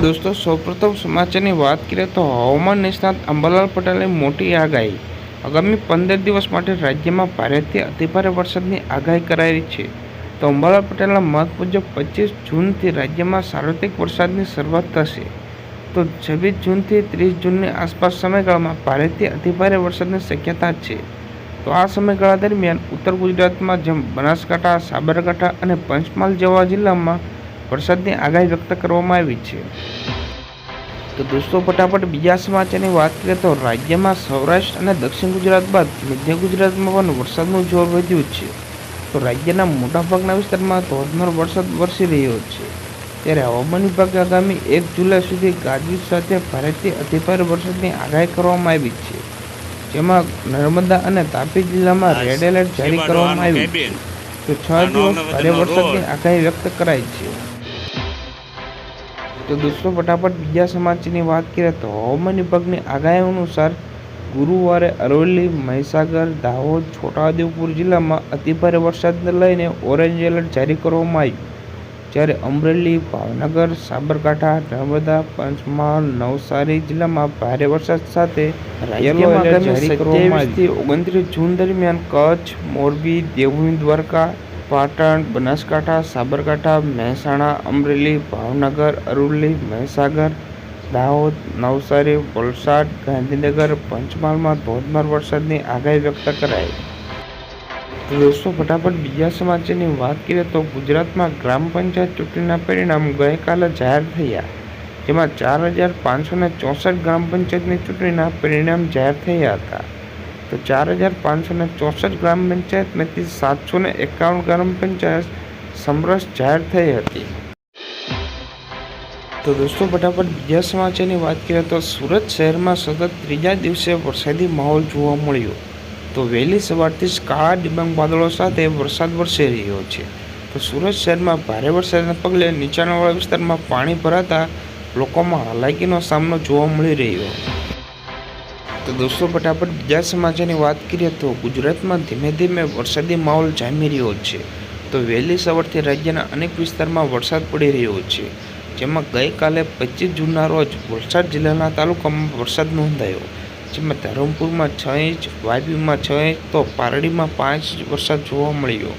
દોસ્તો, સૌપ્રથમ સમાચારની વાત કરીએ તો હવામાન નિષ્ણાત અંબાલાલ પટેલે મોટી આગાહી. આગામી પંદર દિવસ માટે રાજ્યમાં ભારેથી અતિભારે વરસાદની આગાહી કરાઈ છે. તો અંબાલાલ પટેલના મત મુજબ પચીસ જૂનથી રાજ્યમાં સાર્વત્રિક વરસાદની શરૂઆત થશે. તો છવ્વીસ જૂનથી ત્રીસ જૂનની આસપાસ સમયગાળામાં ભારેથી અતિભારે વરસાદની શક્યતા છે. તો આ સમયગાળા દરમિયાન ઉત્તર ગુજરાતમાં જેમ બનાસકાંઠા, સાબરકાંઠા અને પંચમહાલ જેવા જિલ્લામાં વરસાદની આગાહી વ્યક્ત કરવામાં આવી છે. તો દોસ્તો ફટાફટ બીજા સમાચારની વાત કરીએ તો રાજ્યમાં સૌરાષ્ટ્ર અને દક્ષિણ ગુજરાત બાદ મધ્ય ગુજરાતમાં પણ વરસાદનું જોર વધ્યું છે. તો રાજ્યના મોટાભાગના વિસ્તારમાં ધોધમાર વરસાદ વરસી રહ્યો છે. ત્યારે હવામાન વિભાગે આગામી એક જુલાઈ સુધી ગાજવીજ સાથે ભારેથી અતિભારે વરસાદની આગાહી કરવામાં આવી છે. જેમાં નર્મદા અને તાપી જિલ્લામાં રેડ એલર્ટ જારી કરવામાં આવ્યું છે. તો છ દિવસ ભારે વરસાદની આગાહી વ્યક્ત કરાઈ છે. તો દોસ્તો ફટાફટ બીજા સમાચારની વાત કરીએ તો હવામાન વિભાગની આગાહી અનુસાર ગુરુવારે અરવલ્લી મહીસાગર દાહોદ છોટાઉદેપુર જિલ્લામાં અતિભારે વરસાદને લઈને ઓરેન્જ એલર્ટ જારી કરવામાં આવ્યું. જ્યારે અમરેલી ભાવનગર સાબરકાંઠા નર્મદા પંચમહાલ નવસારી જિલ્લામાં ભારે વરસાદ સાથે ઓગણત્રીસ જૂન દરમિયાન કચ્છ મોરબી દેવભૂમિ દ્વારકા પાટણ, બનાસકાંઠા, સાબરકાંઠા, મહેસાણા, અમરેલી, ભાવનગર, અરવલ્લી, મહીસાગર, દાહોદ, નવસારી, વલસાડ, ગાંધીનગર, પંચમહાલમાં ધોધમાર વરસાદની આગાહી વ્યક્ત કરાઈ. તો દોસ્તો, ફટાફટ બીજા સમાચારની વાત કરીએ તો ગુજરાતમાં ગ્રામ પંચાયત ચૂંટણીના પરિણામ ગઈકાલે જાહેર થયા. જેમાં ચાર હજાર પાંચસો ચોસઠ ગ્રામ પંચાયતની ચૂંટણીના પરિણામ જાહેર થયા હતા. તો ચાર હજાર પાંચસો ને ચોસઠ ગ્રામ પંચાયતમાંથી સાતસો ને એકાવન ગ્રામ પંચાયત સમરસ જાહેર થઈ હતી. તો દોસ્તો, ફટાફટ બીજા સમાચારની વાત કરીએ તો સુરત શહેરમાં સતત ત્રીજા દિવસે વરસાદી માહોલ જોવા મળ્યો. તો વહેલી સવારથી જ કાળા ડિબાંગ વાદળો સાથે વરસાદ વરસી રહ્યો છે. તો સુરત શહેરમાં ભારે વરસાદના પગલે નીચાણવાળા વિસ્તારમાં પાણી ભરાતા લોકોમાં હાલાકીનો સામનો જોવા મળી રહ્યો. તો દોસ્તો, ફટાફટ બીજા સમાચારની વાત કરીએ તો ગુજરાતમાં ધીમે ધીમે વરસાદી માહોલ જામી રહ્યો છે. તો વહેલી સવારથી રાજ્યના અનેક વિસ્તારમાં વરસાદ પડી રહ્યો છે, જેમાં ગઈકાલે પચીસ જૂનના રોજ વલસાડ જિલ્લાના તાલુકામાં વરસાદ નોંધાયો, જેમાં ધરમપુરમાં છ ઇંચ વાયબીમાં છ ઇંચ, તો પારડીમાં પાંચ ઇંચ વરસાદ જોવા મળ્યો.